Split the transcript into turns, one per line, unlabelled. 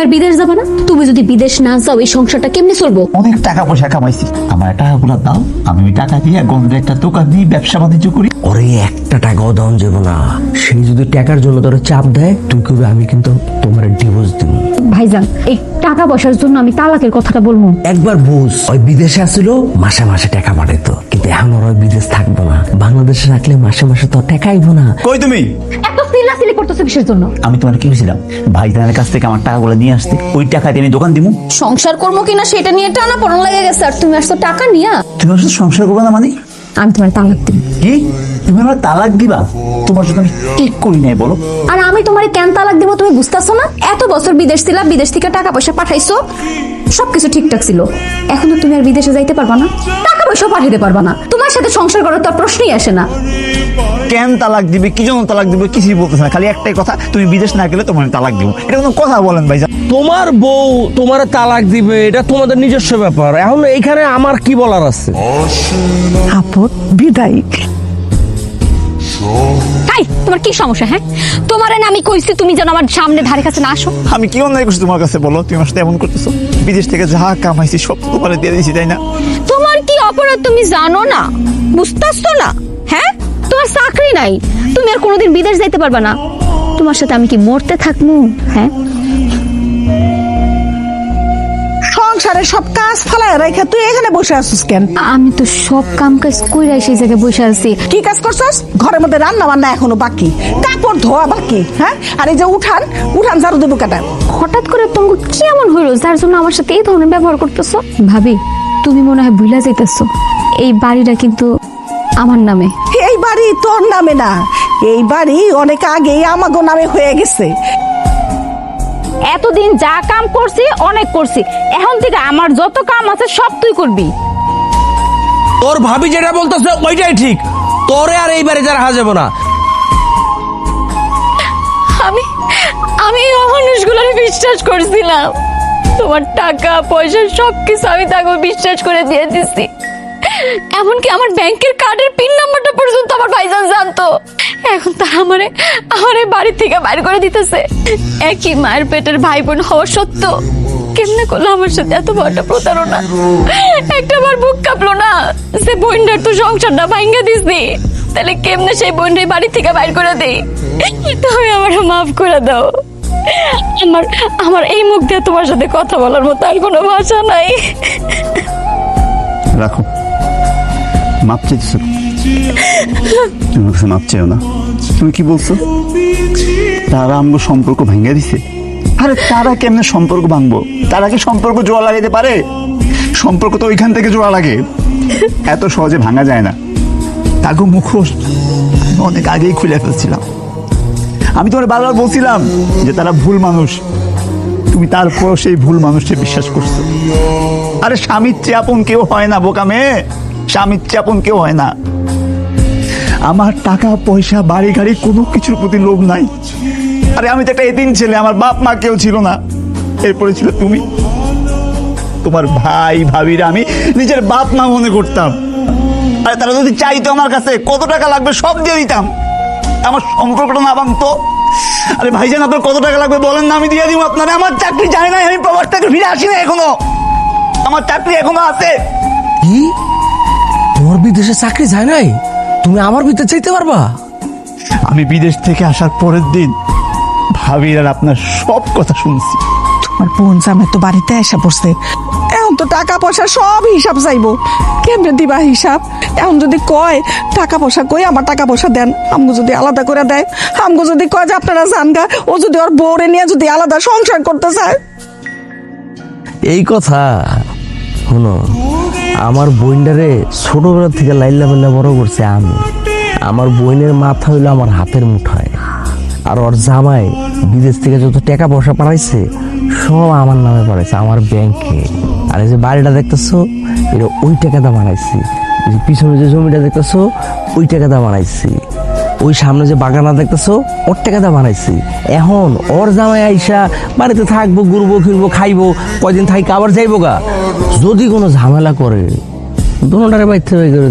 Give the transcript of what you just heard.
আর বিদেশ যাবে না? তুমি যদি বিদেশ না যাও এই সংসারটা কেমনে চলবো?
অনেক টাকা পয়সা কামাইছি। আমার টাকাগুলো দাও আমি ওই টাকা দিয়ে গন্ধের একটা দোকান দিয়ে ব্যবসা বাণিজ্য করি।
ওরে একটা টাকাও দাম যাব না সেই যদি টাকার জন্য তোর চাপ দেয় তুই করবে আমি কিন্তু তোমার ডিভোর্স দিব।
ভাইজান এই টাকা পয়সার জন্য আমি তালাকের কথাটা বলব।
একবার বুঝ ওই বিদেশে আসছিল মাসে মাসে টাকা পাঠাইতো কিন্তু এখন ওর বিদেশ থাকব না। বাংলাদেশে রাখলে মাসে মাসে তো টাকা আইবো না।
কই তুমি?
এত সিলাসিলি করতেছো কিসের জন্য।
আমি তোমার কি বলছিলাম ভাইজানের কাছ থেকে আমার টাকাগুলো নিয়ে আসতে। ওই টাকা দিয়ে আমি দোকান
সংসার করব কিনা সেটা নিয়ে টানা পড়া লেগে গেছে। আর তুমি আসছো টাকা নিয়া?
তুমি সংসার করব না মানে?
আমি তোমার তালাক দিব
কি? তুমি আমার তালাক দিবা? তোমার সাথে আমি ঠিক করি নাই বলো?
আর আমি তোমার কেন তালাক দেবো তুমি বুঝতেছো না? এত বছর বিদেশ ছিলাম বিদেশ থেকে টাকা পয়সা পাঠাইছো। সবকিছু ঠিকঠাক ছিল। এখন তো তুমি আর বিদেশে যাইতে পারবা না। টাকা পয়সা পাঠাইতে পারবা না। তোমার সাথে সংসার করার তো প্রশ্নই আসে না।
কেন তালাক দিবে কি জন্য তালাক দিবে কিছুই বলতেছে না খালি একটাই কথা তুমি বিদেশ না গেলে তোমার তালাক দিব। এটা কোনো কথা বলেন ভাইজান
তোমার বউ তোমার তালাক দিবে এটা তোমাদের নিজস্ব ব্যাপার। এখন এইখানে আমার কি বলার আছে?
আপদ বিদায়।
তাই তোমার কি সমস্যা হ্যাঁ? তোমার না আমি কইছি তুমি যেন আমার সামনে ধারে কাছে না আসো।
আমি কি অন্যায় করছি তোমার কাছে বলো? তুমি আমার সাথে এমন করতেছো? বিদেশ থেকে যা কামাইছি সব তোমার দিয়ে দিয়েছি তাই না?
তোমার কি অপরাধ তুমি জানো না? বুঝতেছো না হ্যাঁ? তোমার চাকরি নাই। তুমি আর কোনোদিন বিদেশ যাইতে পারবা না। তোমার সাথে আমি কি মরতে থাকব? হ্যাঁ?
সংসারে সব কাজ ফালায় রেখে তুই এখানে বসে আছিস কেন?
আমি তো সব কাম কাজ কইরা সেই জায়গায় বসে আছি।
কি কাজ করছস? ঘরের মধ্যে রান্না বান্না এখনও বাকি। কাপড় ধোয়া বাকি হ্যাঁ? আর এই যে উঠান উঠান ঝাড়ু দেবো কাটা।
হঠাৎ করে তোমাকে কি এমন হইল? যার জন্য আমার সাথে এই ধরনের ব্যবহার করতেছো? ভাবি তুমি মনে হয় ভুলা যাইতেছো। এই বাড়িটা কিন্তু আমার নামে।
এই বাড়ি তোর নামে না। এই বাড়ি অনেক আগেই আমাগো নামে হয়ে গেছে।
এতদিন যা কাম করছি অনেক করছি। এখন থেকে আমার যত কাম আছে সব তুই করবি।
তোর ভাবি যেটা বলতেছে ওইটাই ঠিক। তোরে আর এই বাড়িতে রাখা যাবে না।
আমি আমি এই মানুষগুলোর বিশ্বাস করছিলাম। তোমার টাকা পয়সা সব কিছু আমি তাকে বিশ্বাস করে দিয়ে দিছি। এমনকি আমার ব্যাংকের কার্ডের পিন নাম্বারটা পর্যন্ত আমার ভাইজান জানতো। এখন তারা আমারে আমারে বাড়ি থেকে বাইর করে দিতেছে। একই মায়ের পেটের ভাই বোন হওয়া সত্ত্বেও কেমনে করল আমার সাথে এত বড়টা প্রতারণা? একটা বার বুক কাঁপলো না সে বোনটার তো সংসারটা ভাঙ্গা দিছি তাহলে কেমনে সেই বোনটাই বাড়ি থেকে বাইর করে দেই? তুমি আমার মাফ করে দাও। আমার আমার এই মুখ দিয়ে তোমার সাথে কথা বলার মতো আর কোনো ভাষা নাই।
রাখো। মাপ চাইতেছো? তুমি কাছে মাপ চাইও না। তুমি কি বলছো? তারা আমগো সম্পর্ক ভেঙে দিছে। আরে তারা কেমনে সম্পর্ক ভাঙবো? তারা কি সম্পর্ক জোড়া লাগাইতে পারে? সম্পর্ক তো ওইখান থেকে জোড়া লাগে। এত সহজে ভাঙা যায় না। তাকে মুখোশ অনেক আগেই খুলে ফেলছিলাম। আমি তোমার বারবার বলছিলাম যে তারা ভুল মানুষ। তুমি তারপর সেই ভুল মানুষকে বিশ্বাস করছ। আরে স্বামীর চেয়ে আপন কেউ হয় না বোকা মেয়ে। স্বামীর চেয়ে আপন কেউ হয় না। আমার টাকা, পয়সা, বাড়ি, গাড়ি, কোনো কিছুর প্রতি লোভ নাই। আরে আমি তো একটা এতিম ছেলে, আমার বাপ মা কেউ ছিল না। এরপরে ছিল তুমি। তোমার ভাই, ভাবিরা, আমি নিজের বাপ মা মনে করতাম। আরে তারা যদি চাইতো আমার কাছে কত টাকা লাগবে, সব দিয়ে দিতাম। আমার সম্পর্কটা না ভাঙতো। আরে ভাইজান, আপনার কত টাকা লাগবে বলেন না, আমি দিয়ে দিব আপনারা। আমার চাকরি যায় না আমি প্রবাস থেকে ফিরে আসি না এখনও। আমার চাকরি এখনও আছে।
তোমার বিদেশে চাকরি যায় নাই? তুমি আমার ভিতরে চাইতে পারবা?
আমি বিদেশ থেকে আসার পরের দিন ভাবির আর আপনার সব কথা শুনছি।
তোমার বোন জামে তো বাড়িতে এসে পড়ছে। এখন তো টাকা পয়সা সব হিসাব চাইব। কেমনে দিবা হিসাব? এখন যদি কয় টাকা পয়সা কই আমার টাকা পয়সা দেন। আমগো যদি আলাদা করে দেয় আমগো যদি কয় যে আপনারা জানগা ও যদি ওর বউরে নিয়ে যদি আলাদা সংসার করতে চায়।
এই কথা শোনো। আমার বইনটারে ছোটবেলা থেকে লাইল্লা পাল্লা বড় করছে আমি। আমার বইনের মাথা হইল আমার হাতের মুঠায়। আর ওর জামাই বিদেশ থেকে যত টাকা পয়সা পাড়াইছে সব আমার নামে পাঠাইছে, আমার ব্যাংকে। আর এই যে বাড়িটা দেখতেছো এটা ওই টাকাটা বানাইছি। পিছনে যে জমিটা দেখতেছো, ওই টাকা টাকাটা বানাইছি। ওই সামনে যে বাগানা দেখতেছো, ওর টাকাটা বানাইছি এখন ওর জামাই আইসা বাড়িতে থাকব, ঘুরবো, ফিরবো, খাইবো, কয়দিন থাকি আবার যাইবো গা যদি কোনো ঝামেলা করে দুটারে বাইতে হয়ে করে।